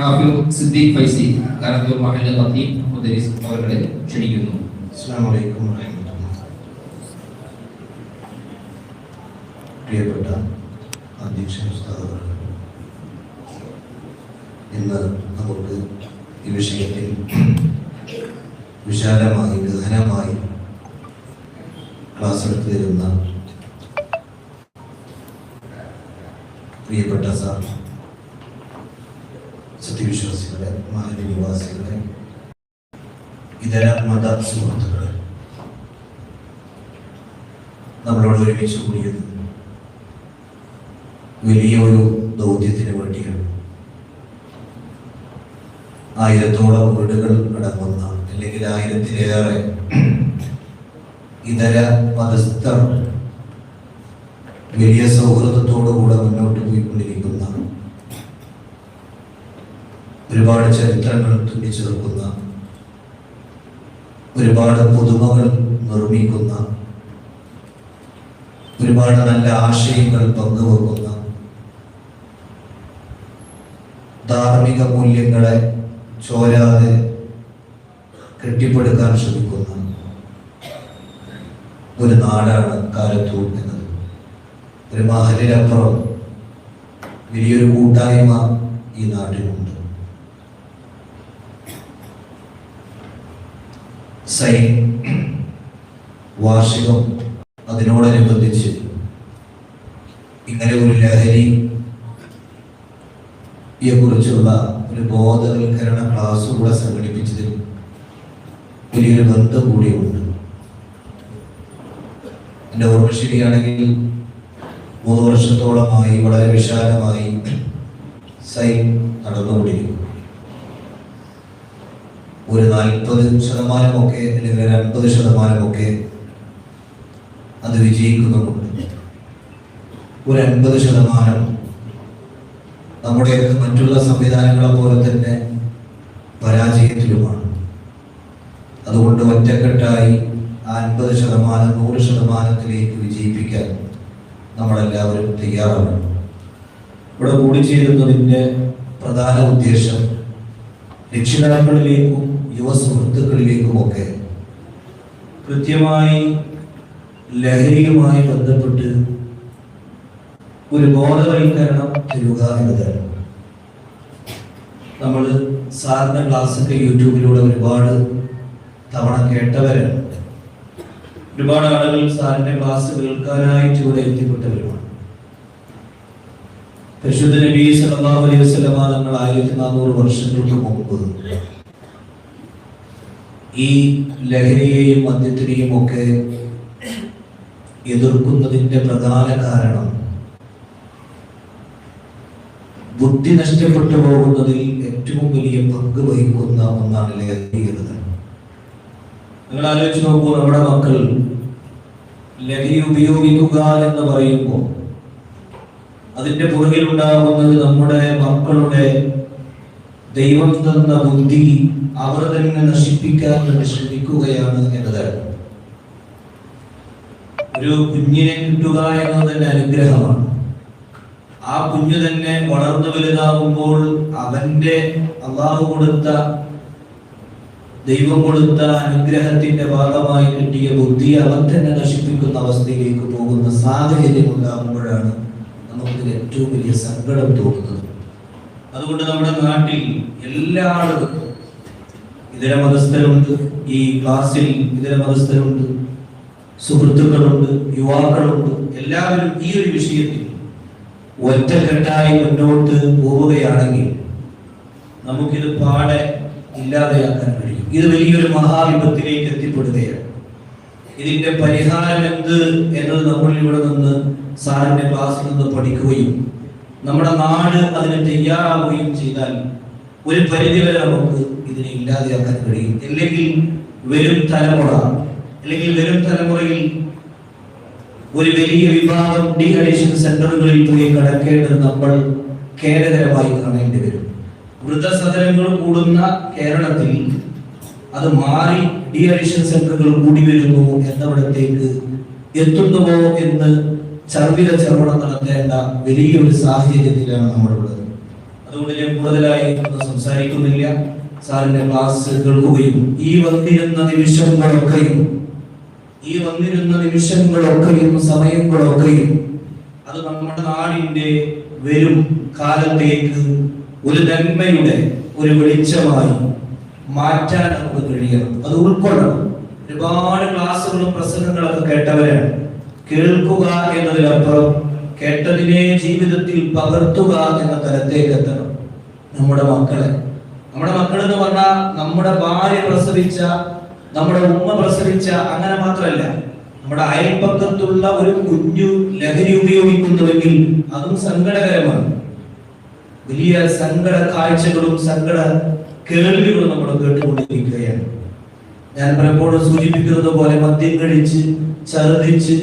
ഹാഫിം സിദ്ദീഖ് ഫൈസി കാലത്തൂർ മഹല്ല ലത്തീഫ് മുദരീസ് അവരുടെ ക്ഷണിക്കുന്നു. അസ്സാം വലൈക്കും പ്രിയപ്പെട്ട അധ്യക്ഷൻ ഉസ്താദ് ഇന്ന് നമുക്ക് ഈ വിഷയത്തിൽ വിശാലമായി ഗഹനമായി ക്ലാസ് എടുത്തു തരുന്ന പ്രിയപ്പെട്ട സാർ സത്യവിശ്വാസികളെ മാലിന്യ നിവാസികളെ ഇതര മത സുഹൃത്തുക്കളെ നമ്മളോട് ഒരുമിച്ച് കൂടിയത് വലിയൊരു ദൗത്യത്തിന് വേണ്ടിയാണ്. ആയിരത്തോളം വീടുകൾ അടങ്ങുന്ന അല്ലെങ്കിൽ ആയിരത്തിലേറെ ഇതര മതസ്ഥർ വലിയ സൗഹൃദത്തോടുകൂടെ മുന്നോട്ട് പോയിക്കൊണ്ടിരിക്കുന്ന ഒരുപാട് ചരിത്രങ്ങൾ തുന്നിച്ചേർക്കുന്ന ഒരുപാട് പുതുമകൾ നിർമ്മിക്കുന്ന ഒരുപാട് നല്ല ആശയങ്ങൾ പങ്കുവെക്കുന്ന ധാർമ്മിക മൂല്യങ്ങളെ ചോരാതെ കെട്ടിപ്പടുക്കാൻ ശ്രമിക്കുന്ന ഒരു നാടാണ് കാലത്തൂർ എന്നത്. ഒരു മഹലിനപ്പുറം വലിയൊരു കൂട്ടായ്മ ഈ നാട്ടിലുണ്ട്. സൈൻ വാർഷികം അതിനോടനുബന്ധിച്ച് ഇങ്ങനെ ഒരു ലഹരിയെ കുറിച്ചുള്ള ഒരു ബോധവൽക്കരണ ക്ലാസ് കൂടെ സംഘടിപ്പിച്ചതിൽ വലിയൊരു ബന്ധം കൂടിയുണ്ട്. എന്റെ ഓർമ്മ ശരിയാണെങ്കിൽ മൂന്ന് വർഷത്തോളമായി വളരെ വിശാലമായി സൈൻ നടന്നുകൊണ്ടിരിക്കുന്നു. ഒരു നാൽപ്പത് ശതമാനമൊക്കെ അല്ലെങ്കിൽ ഒരു അൻപത് ശതമാനമൊക്കെ അത് വിജയിക്കുന്നുമുണ്ട് ഒരു അൻപത് ശതമാനം നമ്മുടെയൊക്കെ മറ്റുള്ള സംവിധാനങ്ങളെ പോലെ തന്നെ പരാജയത്തിലുമാണ്. അതുകൊണ്ട് ഒറ്റക്കെട്ടായി ആ അൻപത് ശതമാനം നൂറ് ശതമാനത്തിലേക്ക് വിജയിപ്പിക്കാൻ നമ്മളെല്ലാവരും തയ്യാറാണ് ഇവിടെ കൂടിച്ചേരുന്നതിന്റെ പ്രധാന ഉദ്ദേശം രക്ഷിതാക്കളിലേക്കും യുവ സുഹൃത്തുക്കളിലേക്കുമൊക്കെ കൃത്യമായി ലഹരിയുമായി ബന്ധപ്പെട്ട് ഒരു ബോധവൽക്കരണം തരുക എന്നതാണ് നമ്മൾ സാറിന്റെ ക്ലാസ്സൊക്കെ യൂട്യൂബിലൂടെ ഒരുപാട് തവണ കേട്ടവരാണ്. ഒരുപാട് ആളുകൾ സാറിന്റെ ക്ലാസ് കേൾക്കാനായിട്ട് ഇവിടെ എത്തിപ്പെട്ടവരുമാണ്. പരിശുദ്ധ നബി സല്ലല്ലാഹു അലൈഹി വസല്ലമ തങ്ങൾ ആയിരത്തി നാനൂറ് വർഷങ്ങൾക്ക് മുമ്പ് ഈ ലഹരിയെയും മദ്യത്തിനെയും ഒക്കെ എതിർക്കുന്നതിന്റെ പ്രധാന കാരണം ബുദ്ധി നഷ്ടപ്പെട്ടു പോകുന്നതിൽ ഏറ്റവും വലിയ പങ്ക് വഹിക്കുന്ന ഒന്നാണ് ലഹരി നിങ്ങൾ ആലോചിച്ച് നോക്കൂ നമ്മുടെ മക്കൾ ലഹരി ഉപയോഗിക്കുക എന്ന് പറയുമ്പോൾ അതിന്റെ പുറകിൽ ഉണ്ടാകുന്നത് നമ്മുടെ മക്കളുടെ ദൈവം തന്ന ബുദ്ധി അവർ തന്നെ നശിപ്പിക്കാൻ വേണ്ടി ശ്രമിക്കുകയാണ് എന്നതാണ്. ഒരു കുഞ്ഞിനെ കിട്ടുക എന്നത് തന്നെ അനുഗ്രഹമാണ്. ആ കുഞ്ഞു തന്നെ വളർന്നു വലുതാകുമ്പോൾ അവന്റെ അള്ളാഹു കൊടുത്ത ദൈവം കൊടുത്ത അനുഗ്രഹത്തിന്റെ ഭാഗമായി കിട്ടിയ ബുദ്ധി അവൻ തന്നെ നശിപ്പിക്കുന്ന അവസ്ഥയിലേക്ക് പോകുന്ന സാഹചര്യം ഉണ്ടാകുമ്പോഴാണ് നമുക്ക് ഏറ്റവും വലിയ സങ്കടം തോന്നുന്നത്. അതുകൊണ്ട് നമ്മുടെ നാട്ടിൽ എല്ലാ ഇതര മതസ്ഥരുണ്ട്. ഈ ക്ലാസ്സിൽ ഇതര മതസ്ഥരുണ്ട്. സുഹൃത്തുക്കളുണ്ട്. യുവാക്കളുണ്ട്. എല്ലാവരും ഈ ഒരു വിഷയത്തിൽ ഒറ്റക്കെട്ടായി മുന്നോട്ട് പോവുകയാണെങ്കിൽ നമുക്കിത് പാടെ ഇല്ലാതെയാക്കാൻ കഴിയും. ഇത് വലിയൊരു മഹാവിപത്തിലേക്ക് എത്തിപ്പെടുകയാണ്. ഇതിന്റെ പരിഹാരം എന്ത് എന്നത് നമ്മൾ ഇവിടെ നിന്ന് സാറിന്റെ ക്ലാസ്സിൽ നിന്ന് പഠിക്കുകയും നമ്മുടെ നാട് അതിന് തയ്യാറാവുകയും ചെയ്താൽ ഒരു പരിധിവരെ നമുക്ക് ഇതിനെ ഇല്ലാതെയാക്കാൻ കഴിയും. അല്ലെങ്കിൽ വരും തലമുറ അല്ലെങ്കിൽ വരും തലമുറയിൽ ഒരു വലിയ വിഭാഗം ഡി അഡിഷൻ സെന്ററുകളിൽ പോയി കിടക്കേണ്ടത് നമ്മൾ ഖേദകരമായി കാണേണ്ടി വരും. വൃദ്ധസദനങ്ങൾ കൂടുന്ന കേരളത്തിൽ അത് മാറി ഡി അഡിഷൻ സെന്ററുകൾ കൂടി വരുന്നു എന്നിടത്തേക്ക് എത്തുന്നുവോ എന്ന് ചർവിത ചെറുപടം നടത്തേണ്ട വലിയൊരു സാഹചര്യത്തിലാണ് നമ്മളുള്ളത് അതുകൊണ്ട് ഞാൻ കൂടുതലായി ഒന്നും സംസാരിക്കുന്നില്ല. സാറിന്റെ ക്ലാസ് കേൾക്കുകയും ഈ വന്നിരുന്ന നിമിഷങ്ങളൊക്കെയും ഈ വന്നിരുന്ന നിമിഷങ്ങളൊക്കെയും സമയങ്ങളൊക്കെയും അത് നമ്മുടെ നാടിന്റെ വരും കാലത്തേക്ക് ഒരു നന്മയുടെ ഒരു വെളിച്ചമായി മാറ്റാൻ നമുക്ക് കഴിയണം. അത് ഉൾക്കൊള്ളണം. ഒരുപാട് ക്ലാസ്സുകളും പ്രസംഗങ്ങളൊക്കെ കേട്ടവരാണ്. കേൾക്കുക എന്നതിനപ്പുറം കേട്ടതിനെ ജീവിതത്തിൽ പകർത്തുക എന്ന തലത്തേക്ക് എത്തണം. നമ്മുടെ മക്കളെ. നമ്മുടെ മക്കൾ എന്ന് പറഞ്ഞാൽ നമ്മുടെ ഭാര്യ പ്രസവിച്ച നമ്മുടെ ഉമ്മ പ്രസവിച്ച അങ്ങനെ മാത്രമല്ല നമ്മുടെ അയൽപക്കത്തുള്ള ഒരു കുഞ്ഞു ലഹരി ഉപയോഗിക്കുന്നുവെങ്കിൽ അതും സങ്കടകരമാണ്. വലിയ സങ്കട കാഴ്ചകളും സങ്കട കേൾവികളും നമ്മൾ കേട്ടുകൊണ്ടിരിക്കുകയാണ്. ഞാൻ പലപ്പോഴും സൂചിപ്പിക്കുന്നത് പോലെ മദ്യം കഴിച്ച് ഛർദിച്ച്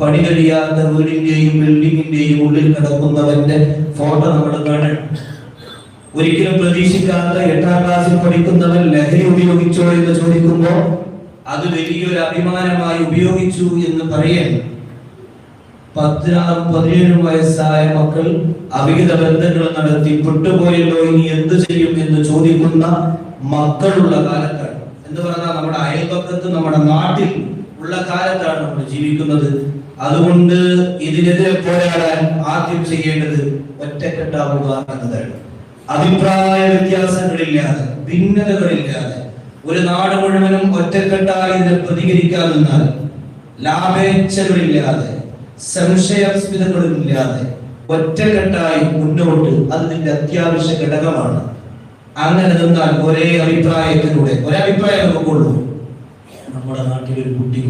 പണി കഴിയാത്ത വീടിന്റെയും ബിൽഡിങ്ങിന്റെയും ഉള്ളിൽ കിടക്കുന്നവന്റെ ഫോട്ടോ നമ്മൾ കാണണം. ഒരിക്കലും പ്രതീക്ഷിക്കാത്ത എട്ടാം ക്ലാസ്സിൽ പഠിക്കുന്നവൻ ലഹരി ഉപയോഗിച്ചോ എന്ന് ചോദിക്കുമ്പോൾ അത് വലിയൊരു അഭിമാനമായി ഉപയോഗിച്ചു എന്ന് പറയാൻ പതിനാറും പതിനേഴും വയസ്സായ മക്കൾ അവിഹിത ബന്ധങ്ങൾ നടത്തി പെട്ടുപോയല്ലോ ഇനി എന്ത് ചെയ്യും എന്ന് ചോദിക്കുന്ന മക്കളുള്ള കാലത്താണ് എന്ന് പറഞ്ഞാൽ നമ്മുടെ അയൽപക്കത്ത് നമ്മുടെ നാട്ടിൽ ഉള്ള കാലത്താണ് നമ്മൾ ജീവിക്കുന്നത്. അതുകൊണ്ട് ഇതിനെതിരെ പോരാടാൻ ആദ്യം ചെയ്യേണ്ടത് ഒറ്റക്കെട്ടാവുക എന്നതാണ്. അഭിപ്രായ വ്യത്യാസങ്ങളില്ലാതെ ഭിന്നതകളില്ലാതെ ഒരു നാട് മുഴുവനും ഒറ്റക്കെട്ടായി ഇതിനെ പ്രതികരിക്കാൻ നിന്നാൽ ലാഭേച്ഛകളില്ലാതെ ഒറ്റക്കെട്ടായി മുന്നോട്ട് അതിന്റെ അത്യാവശ്യ ഘടകമാണ്. അങ്ങനെ നിന്നാൽ ഒരേ അഭിപ്രായത്തിലൂടെ ഒരേ അഭിപ്രായം നമുക്കുള്ളൂ. നമ്മുടെ നാട്ടിൽ ഒരു കുട്ടി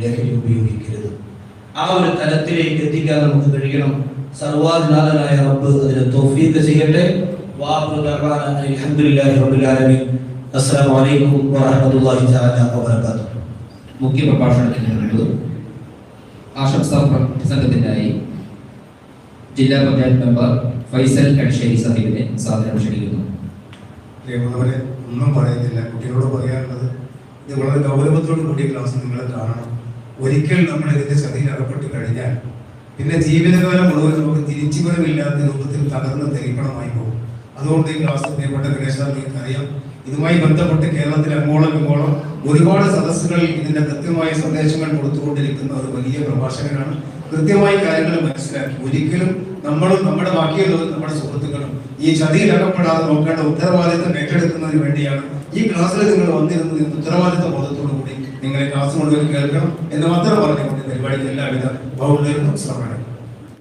ലഹരി ഉപയോഗിക്കരുത്. ആ ഒരു തലത്തിലേക്ക് എത്തിക്കാൻ നമുക്ക് കഴിയണം. സർവാധിനാഥനായ റബ്ബ് അതിന് തോഫീക്ക് ചെയ്യട്ടെ. അസ്സലാമു അലൈക്കും തആല മുഖ്യ പ്രഭാഷണത്തിന് പ്രസംഗത്തിനായി ജില്ലാ പഞ്ചായത്ത് മെമ്പർ ഫൈസൽ കടിശ്ശേരി സാഹിബിനെ സാധനം ക്ഷണിക്കുന്നു. പ്രിയമുള്ളവരെ ഒന്നും പറയുന്നില്ല. കുട്ടികളോട് പറയാനുള്ളത് ഇത് വളരെ ഗൗരവത്തോട് കൂടിയ ക്ലാസ് നിങ്ങൾ കാണണം. ഒരിക്കൽ നമ്മൾ ഇതിന്റെ ചതിയിൽ അകപ്പെട്ട് കഴിഞ്ഞാൽ പിന്നെ ജീവിതകാലം മുഴുവൻ നമുക്ക് തിരിച്ചുവരവില്ലാത്ത രൂപത്തിൽ തകർന്ന് തെളിപ്പണമായി പോകും. അതുകൊണ്ട് ഈ ക്ലാസ് പ്രിയപ്പെട്ട ഗണേശ നിങ്ങൾക്ക് അറിയാം ഇതുമായി ബന്ധപ്പെട്ട് കേരളത്തിൽ അങ്ങോളം ഇങ്ങോളം ഒരുപാട് സദസ്സുകൾ ഇതിന്റെ കൃത്യമായ സന്ദേശങ്ങൾ കൊടുത്തുകൊണ്ടിരിക്കുന്ന ഒരു വലിയ പ്രഭാഷകനാണ്. കൃത്യമായി കാര്യങ്ങൾ മനസ്സിലാക്കി. ഒരിക്കലും നമ്മളും നമ്മുടെ ബാക്കിയുള്ളവരും നമ്മുടെ സുഹൃത്തുക്കളും ഈ ചതിയിൽ അകപ്പെടാതെ നോക്കേണ്ട ഉത്തരവാദിത്തം ഏറ്റെടുക്കുന്നതിന് വേണ്ടിയാണ് ഈ ക്ലാസ്സിൽ നിങ്ങൾ വന്നിരുന്നത് ഉത്തരവാദിത്ത ബോധത്തോടു കൂടി നിങ്ങളെ ക്ലാസ് മുഴുവൻ കേൾക്കണം എന്ന് മാത്രം പറഞ്ഞുകൊണ്ട് പരിപാടിക്ക് എല്ലാവിധ ബഹുമാനം ശ്രമണം